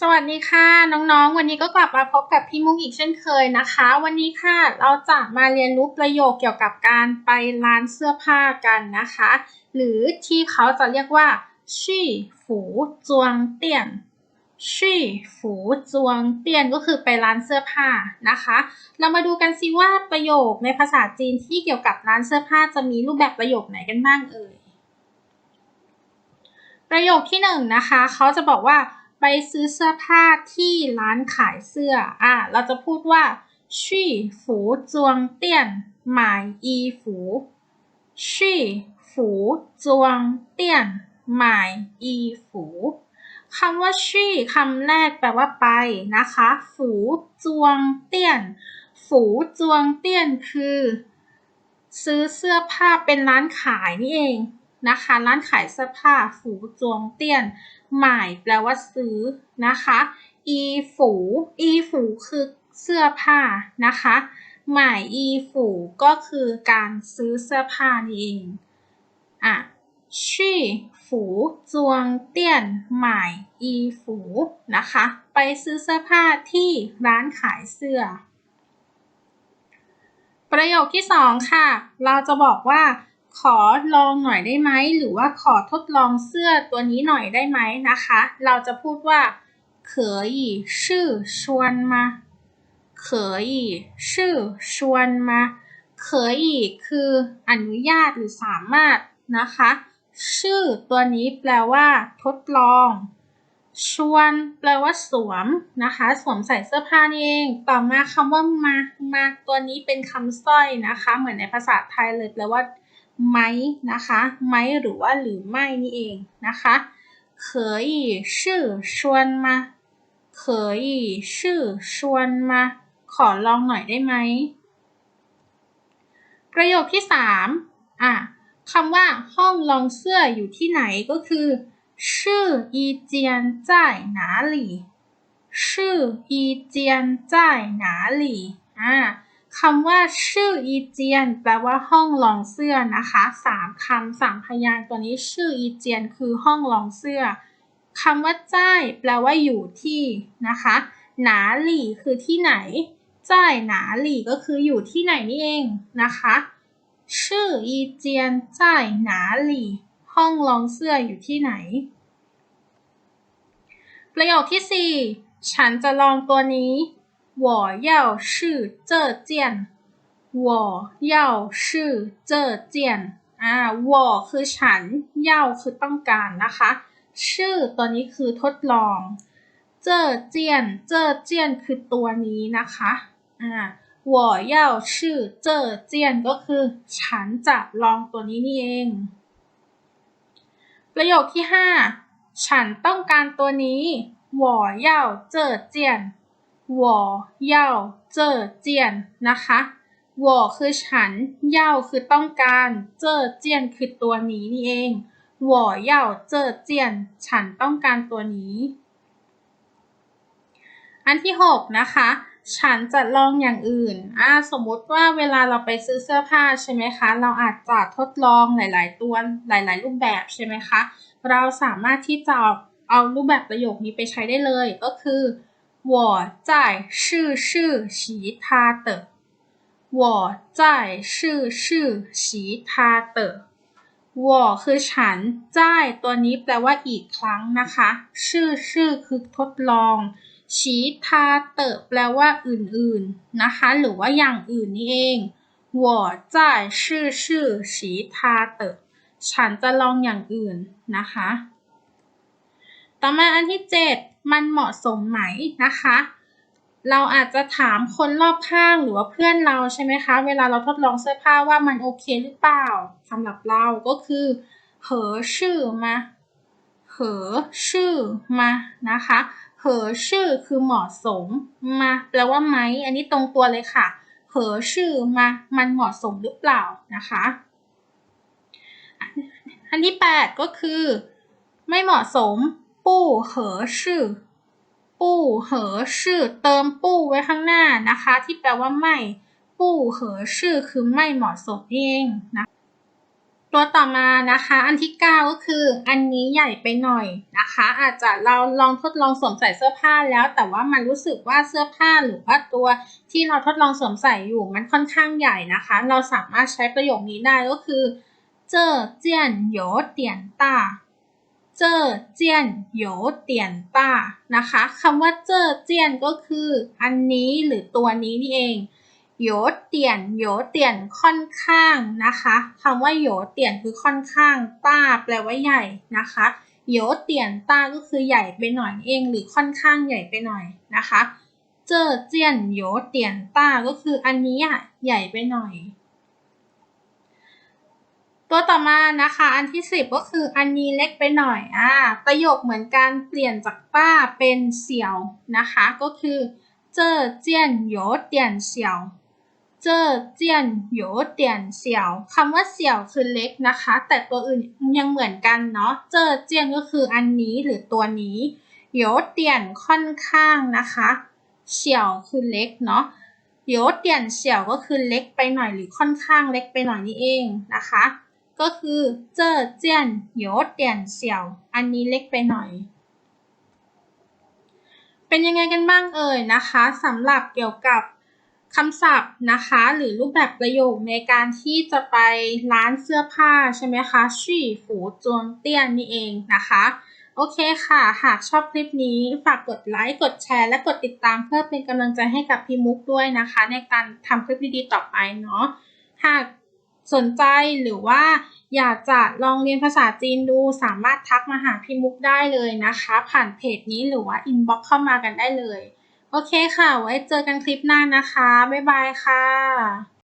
สวัสดีค่ะน้องๆ วันนี้ก็กลับมาพบกับพี่มุกอีกเช่นเคยนะคะ วันนี้ค่ะเราจะมาเรียนรู้ประโยคเกี่ยวกับการไปร้านเสื้อผ้ากันนะคะ หรือที่เขาจะเรียกว่าชี่ฝูจวงเตียนชี่ฝูจวงเตียนก็คือไปร้านเสื้อผ้านะคะ เรามาดูกันสิว่าประโยคในภาษาจีนที่เกี่ยวกับร้านเสื้อผ้าจะมีรูปแบบประโยคไหนกันบ้างเอ่ยประโยคที่หนึ่งนะคะ เขาจะบอกว่า ไปซื้อเสื้อผ้าที่ร้านขายเสื้อ อะ เราจะพูดว่าชี่ฝูจวงเตี้ยนหมายอีฝูชี่ฝูจวงเตี้ยนหมายอีฝูคำว่าชี่คำแรกแปลว่าไปนะคะ ฝูจวงเตี้ยน ฝูจวงเตี้ยนคือ ซื้อเสื้อผ้าเป็นร้านขายนี่เอง นะคะ ร้านขายเสื้อผ้าฝูจวงเตี้ยน หมายแปลว่าซื้อนะคะ อีฝูอีฝูคือเสื้อผ้านะคะหมายอีฝูก็คือการซื้อเสื้อผ้านี่เองอะชี่ฝูจวงเตี้ยนหมายอีฝูนะคะ ไปซื้อเสื้อผ้าที่ร้านขายเสื้อ ประโยคที่สองค่ะ เราจะบอกว่า ขอลองหน่อยได้ไหม หรือว่าขอทดลองเสื้อตัวนี้หน่อยได้ไหมนะคะ เราจะพูดว่า可以试穿吗可以试穿吗可以คืออนุญาตหรือสามารถนะคะ ชื่อตัวนี้แปลว่า ทดลอง ชวน แปลว่าสวมนะคะ สวมใส่เสื้อผ้านี่เอง ต่อมาคำว่ามา มาตัวนี้เป็นคำสร้อยนะคะ เหมือนในภาษาไทยเลยแปลว่า ไหมนะคะ ไหมหรือว่าหรือไม่นี่เองนะคะ可以试穿吗可以试穿吗ขอลองหน่อยได้ไหม ประโยคที่สามอ่ะคำว่าห้องลองเสื้ออยู่ที่ไหนก็คือ是一间在哪里是一间在哪里อ่า คำว่าชื่ออีเจียน แปลว่าห้องลองเสื้อนะคะสามคำสามพยางตัวนี้ชื่ออีเจียน คือห้องลองเสื้อคำว่าจ้ายแปลว่าอยู่ที่นะคะ หนาหลี่คือที่ไหน จ้ายหนาหลี่ก็คืออยู่ที่ไหนนี่เองนะคะ ชื่ออีเจียนจ้ายหนาหลี่ ห้องลองเสื้ออยู่ที่ไหน ประโยคที่สี่ฉันจะลองตัวนี้ 我要试这件我要试这件อ่า我คือฉันเย่าคือต้องการนะคะ ชื่อตัวนี้คือทดลองเจ้อเจียนเจ้อเจียนคือตัวนี้นะคะอ่า我要试这件ก็คือ ฉันจะลองตัวนี้นี่เอง ประโยคที่ห้าฉันต้องการตัวนี้我要这件 วเย่าเจอเจียนนะคะวอคือฉัน เย่าคือต้องการ เจอเจียนคือตัวนี้นี่เองวอเย่าเจอเจียน ฉันต้องการตัวนี้ อันที่6นะคะ ฉันจะลองอย่างอื่นอ่าสมมุติว่าเวลาเราไปซื้อเสื้อผ้าใช่ไหมคะ เราอาจจะทดลองหลาย ๆ ตัวหลาย ๆ รูปแบบใช่ไหมคะ เราสามารถที่จะเอารูปแบบประโยคนี้ไปใช้ได้เลย ก็คือ 我在试试其他的我在试试其他的我คือฉันจ่ายตัวนี้แปลว่าอีกครั้งนะคะชื่อชื่อคือทดลอง ชีทาเตอแปลว่าอื่นๆนะคะ หรือว่าอย่างอื่นนี่เอง我在试试其他的ฉันจะลองอย่างอื่นนะคะ ต่อมาอันที่ 7 มันเหมาะสมไหมนะคะ เราอาจจะถามคนรอบข้างหรือว่าเพื่อนเราใช่ไหมคะ เวลาเราทดลองเสื้อผ้าว่ามันโอเคหรือเปล่าสำหรับเราก็คือเหอชื่อมาเหอชื่อมานะคะเหอชื่อคือเหมาะสมมาแปลว่าไหมอันนี้ตรงตัวเลยค่ะเหอชื่อมามันเหมาะสมหรือเปล่านะคะอันที่ 8 ก็คือ ไม่เหมาะสม ปู้เหอชื่อ ปู้เหอชื่อ เติมปู้ไว้ข้างหน้านะคะ ที่แปลว่าไม่ ปู้เหอชื่อคือไม่เหมาะสมเองนะตัวต่อมานะคะ อันที่ 9 ก็คือ อันนี้ใหญ่ไปหน่อยนะคะ อาจจะเราลองทดลองสวมใส่เสื้อผ้าแล้ว แต่ว่ามันรู้สึกว่าเสื้อผ้าหรือว่าตัวที่เราทดลองสวมใส่อยู่มันค่อนข้างใหญ่นะคะ เราสามารถใช้ประโยคนี้ได้ก็คือ เจ้อเจียนโยเตียนต้า เจอเจียนโยเตียนตานะคะคำว่าเจอเจียนก็คืออันนี้หรือตัวนี้นี่เองโยเตียนโยเตียนค่อนข้างนะคะคำว่าโยเตียนคือค่อนข้างต้าแปลว่าใหญ่นะคะโยเตียนต้าก็คือใหญ่ไปหน่อยเอง หรือค่อนข้างใหญ่ไปหน่อยนะคะ เจอเจียนโยเตียนต้าก็คืออันนี้อะใหญ่ไปหน่อย ตัวต่อมานะคะอันที่สิบก็คืออันนี้เล็กไปหน่อยอ่าประโยคเหมือนการเปลี่ยนจากป้าเป็นเสี่ยวนะคะ ก็คือเจ้อเจี้ยนโยเตียนเสี่ยวเจ้อเจี้ยนโยเตียนเสี่ยวคำว่าเสี่ยวคือเล็กนะคะ แต่ตัวอื่นยังเหมือนกันเนาะเจ้อเจี้ยนก็คืออันนี้หรือตัวนี้โยเตียนค่อนข้างนะคะเสี่ยวคือเล็กเนาะโยเตียนเสี่ยวก็คือเล็กไปหน่อยหรือค่อนข้างเล็กไปหน่อยนี่เองนะคะ ก็คือเจอเจียนโยเตียนเสี่ยว อันนี้เล็กไปหน่อย เป็นยังไงกันบ้างเอ่ยนะคะสำหรับเกี่ยวกับคำศัพท์นะคะหรือรูปแบบประโยคในการที่จะไปร้านเสื้อผ้าใช่ไหมคะชี่ฝูจวงเตี้ยนนี่เองนะคะ โอเคค่ะ หากชอบคลิปนี้ฝากกดไลค์กดแชร์ และกดติดตามเพื่อเป็นกำลังใจให้กับพี่มุกด้วยนะคะ ในการทำคลิปดีๆต่อไปเนาะหาก สนใจหรือว่าอยากจะลองเรียนภาษาจีนดูสามารถทักมาหาพี่มุกได้เลยนะคะ ผ่านเพจนี้หรือว่าอินบ็อกเข้ามากันได้เลย โอเคค่ะ ไว้เจอกันคลิปหน้านะคะ บ๊ายบายค่ะ